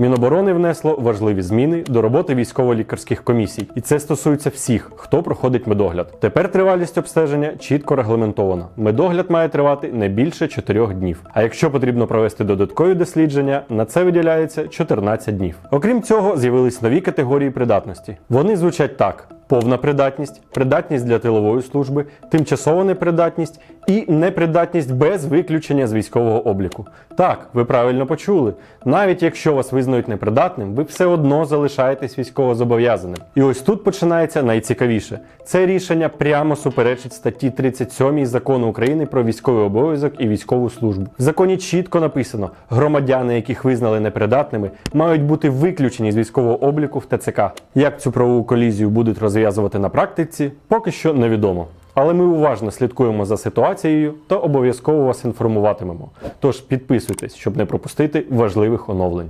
Міноборони внесло важливі зміни до роботи військово-лікарських комісій, і це стосується всіх, хто проходить медогляд. Тепер тривалість обстеження чітко регламентована. Медогляд має тривати не більше 4 днів. А якщо потрібно провести додаткові дослідження, на це виділяється 14 днів. Окрім цього, з'явились нові категорії придатності. Вони звучать так: повна придатність, придатність для тилової служби, тимчасова непридатність і непридатність без виключення з військового обліку. Так, ви правильно почули. Навіть якщо вас визнають непридатним, ви все одно залишаєтесь військовозобов'язаним. І ось тут починається найцікавіше. Це рішення прямо суперечить статті 37 закону України про військовий обов'язок і військову службу. В законі чітко написано: громадяни, яких визнали непридатними, мають бути виключені з військового обліку в ТЦК. Як цю правову колізію будуть розв'язувати на практиці, поки що невідомо. Але ми уважно слідкуємо за ситуацією та обов'язково вас інформуватимемо. Тож підписуйтесь, щоб не пропустити важливих оновлень.